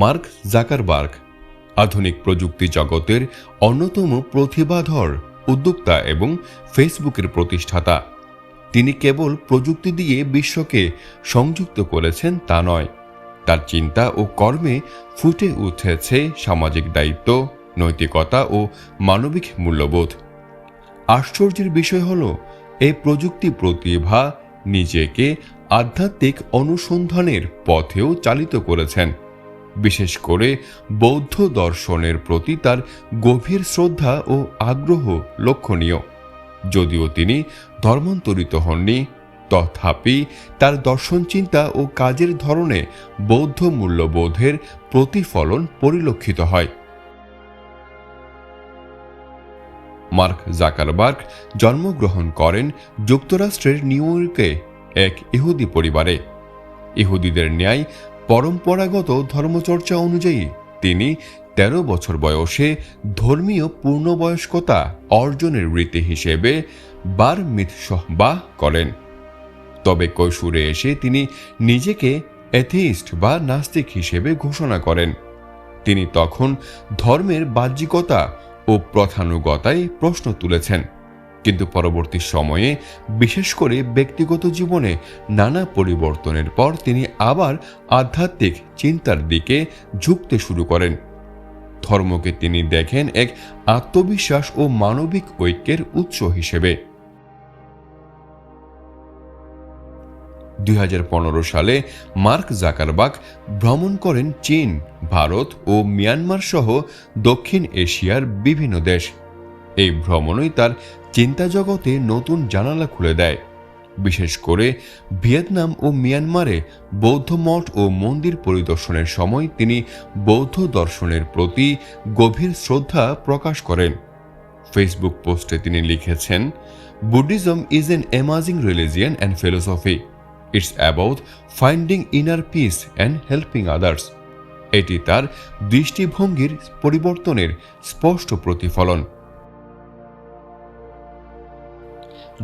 Mark Zuckerberg. আধুনিক প্রযুক্তি জগতের অন্যতম প্রতিভাধর উদ্যোক্তা এবং ফেসবুকের প্রতিষ্ঠাতা। তিনি কেবল প্রযুক্তি দিয়ে বিশ্বকে সংযুক্ত করেছেন তা নয়, তার চিন্তা ও কর্মে ফুটে উঠেছে সামাজিক দায়িত্ব, নৈতিকতা ও মানবিক মূল্যবোধ। আশ্চর্যের বিষয় হল এই প্রযুক্তি প্রতিভা নিজেকে আধ্যাত্মিক অনুসন্ধানের পথেও চালিত করেছেন। বিশেষ করে বৌদ্ধ দর্শনের প্রতি তার গভীর শ্রদ্ধা ও আগ্রহ লক্ষণীয়। যদিও তিনি ধর্মান্তরিত হননি, তথাপি তার দর্শন চিন্তা ও কাজের ধরনে বৌদ্ধ মূল্যবোধের প্রতিফলন পরিলক্ষিত হয়। মার্ক জাকারবার্গ জন্মগ্রহণ করেন যুক্তরাষ্ট্রের নিউ ইয়র্কে, এক ইহুদি পরিবারে। ইহুদিদের ন্যায় পরম্পরাগত ধর্মচর্চা অনুযায়ী তিনি ১৩ বছর বয়সে ধর্মীয় পূর্ণবয়স্কতা অর্জনের রীতি হিসেবে বার মিৎসহবাহ করেন। তবে কৈশোরে এসে তিনি নিজেকে অ্যাথিস্ট বা নাস্তিক হিসেবে ঘোষণা করেন। তিনি তখন ধর্মের বাহ্যিকতা ও প্রথানুগতায় প্রশ্ন তুলেছেন। কিন্তু পরবর্তী সময়ে, বিশেষ করে ব্যক্তিগত জীবনে নানা পরিবর্তনের পর তিনি আবার আধ্যাত্মিক চিন্তার দিকে ঝুঁকতে শুরু করেন। ধর্মকে তিনি দেখেন এক আত্মবিশ্বাস ও মানবিক ঐক্যের উৎস হিসেবে। দুই হাজার পনেরো সালে মার্ক জাকারবাক ভ্রমণ করেন চীন, ভারত ও মিয়ানমার সহ দক্ষিণ এশিয়ার বিভিন্ন দেশ। এই ভ্রমণই তার চিন্তা জগতে নতুন জানালা খুলে দেয়। বিশেষ করে ভিয়েতনাম ও মিয়ানমারে বৌদ্ধ মঠ ও মন্দির পরিদর্শনের সময় তিনি বৌদ্ধ দর্শনের প্রতি গভীর শ্রদ্ধা প্রকাশ করেন। ফেসবুক পোস্টে তিনি লিখেছেন, Buddhism is an amazing religion and philosophy. It's about finding inner peace and helping others. এটি তার দৃষ্টিভঙ্গির পরিবর্তনের স্পষ্ট প্রতিফলন।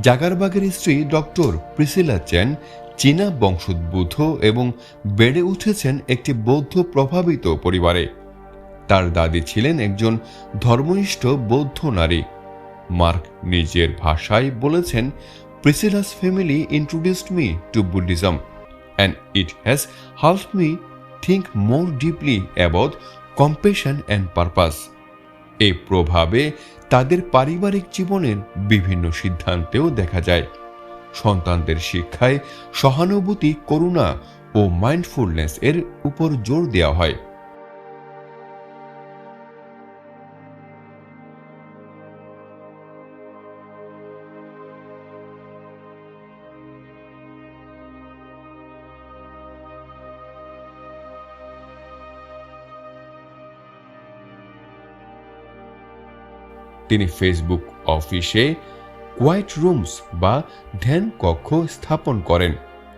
জাগারবাগের স্ত্রী ডক্টর প্রিসিলা চেন চীনা বংশোদ্ভূত এবং বেড়ে উঠেছেন একটি বৌদ্ধ প্রভাবিত পরিবারে। তার দাদি ছিলেন একজন ধর্মনিষ্ঠ বৌদ্ধ নারী। মার্ক নিজের ভাষায় বলেছেন, Priscilla's family introduced me to Buddhism, and it has help me think more deeply about compassion and purpose. এই প্রভাবে তাদের পারিবারিক জীবনের বিভিন্ন সিদ্ধান্তেও দেখা যায়। সন্তানদের শিক্ষায় সহানুভূতি, করুণা ও মাইন্ডফুলনেস এর উপর জোর দেওয়া হয়। তিনি ফেসবুক অফিসে কোয়াইট রুমস বা ধ্যান কক্ষ স্থাপন করেন,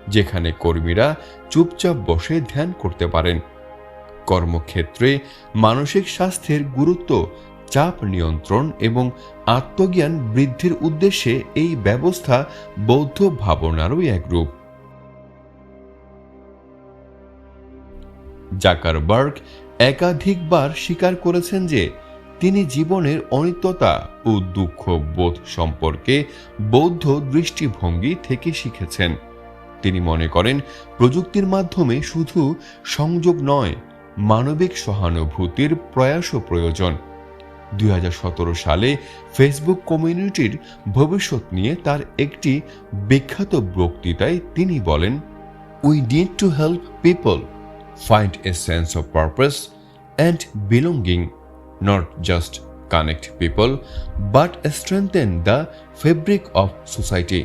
যেখানে কর্মীরা চুপচাপ বসে ধ্যান করতে পারেন। কর্মক্ষেত্রে মানসিক স্বাস্থ্যের গুরুত্ব, চাপ নিয়ন্ত্রণ এবং আত্মজ্ঞান বৃদ্ধির উদ্দেশ্যে এই ব্যবস্থা বৌদ্ধ ভাবনারই এক রূপ জাকারবার্গ একাধিকবার স্বীকার করেছেন যে তিনি জীবনের অনিত্যতা ও দুঃখ বোধ সম্পর্কে বৌদ্ধ দৃষ্টিভঙ্গি থেকে শিখেছেন। তিনি মনে করেন প্রযুক্তির মাধ্যমে শুধু সংযোগ নয় মানবিক সহানুভূতির প্রয়াসও প্রয়োজন। দুই হাজার সতেরো সালে ফেসবুক কমিউনিটির ভবিষ্যৎ নিয়ে তার একটি বিখ্যাত বক্তৃতায় তিনি বলেন we need to help people find a sense of purpose and belonging, not just connect people, but strengthen the fabric of society.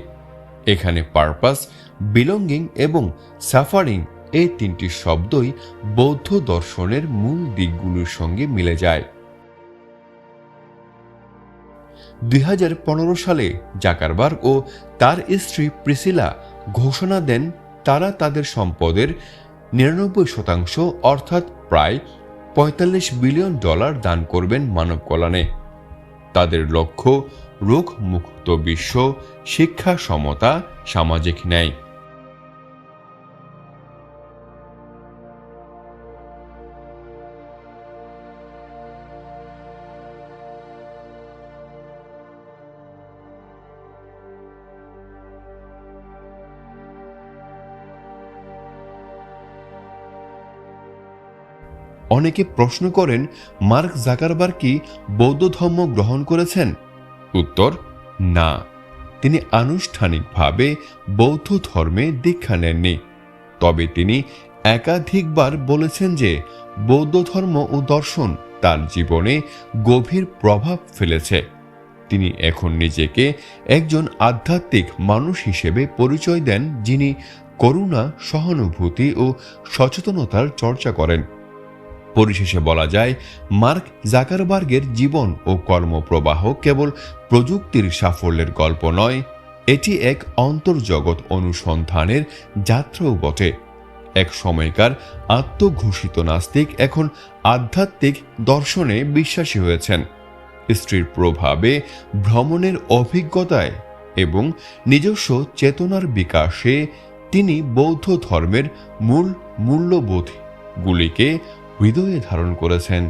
এখানে পারপাস বিলঙ্গিং এবং সাফারিং এই তিনটি শব্দই বৌদ্ধ দর্শনের মূল দিকগুলোর সঙ্গে মিলে যায় দুই হাজার পনেরো সালে জাকারবার্গ ও তার স্ত্রী প্রিসিলা ঘোষণা দেন তারা তাদের সম্পদের নিরানব্বই শতাংশ অর্থাৎ প্রায় পঁয়তাল্লিশ বিলিয়ন ডলার দান করবেন মানব কল্যাণে তাদের লক্ষ্য রোগ মুক্ত বিশ্ব, শিক্ষা, সমতা, সামাজিক ন্যায়। অনেকে প্রশ্ন করেন মার্ক জাকারবার কি বৌদ্ধ ধর্ম গ্রহণ করেছেন? উত্তর না। তিনি আনুষ্ঠানিকভাবে বৌদ্ধ ধর্মে দীক্ষা নেননি। তবে তিনি একাধিকবার বলেছেন যে বৌদ্ধ ধর্ম ও দর্শন তার জীবনে গভীর প্রভাব ফেলেছে। তিনি এখন নিজেকে একজন আধ্যাত্মিক মানুষ হিসেবে পরিচয় দেন যিনি করুণা সহানুভূতি ও সচেতনতার চর্চা করেন। পরিশেষে বলা যায়, মার্ক জাকারবার্গের জীবন ও কর্মপ্রবাহ কেবল প্রযুক্তির সাফল্যের গল্প নয়, এটি এক অন্তর্জগৎ অনুসন্ধানের যাত্রাও বটে। এক সময়কার আত্মঘোষিত নাস্তিক এখন আধ্যাত্মিক দর্শনে বিশ্বাসী হয়েছেন। স্ত্রীর প্রভাবে, ভ্রমণের অভিজ্ঞতায় এবং নিজস্ব চেতনার বিকাশে তিনি বৌদ্ধ ধর্মের মূল মূল্যবোধগুলিকে হৃদয়ে ধারণ করেছেন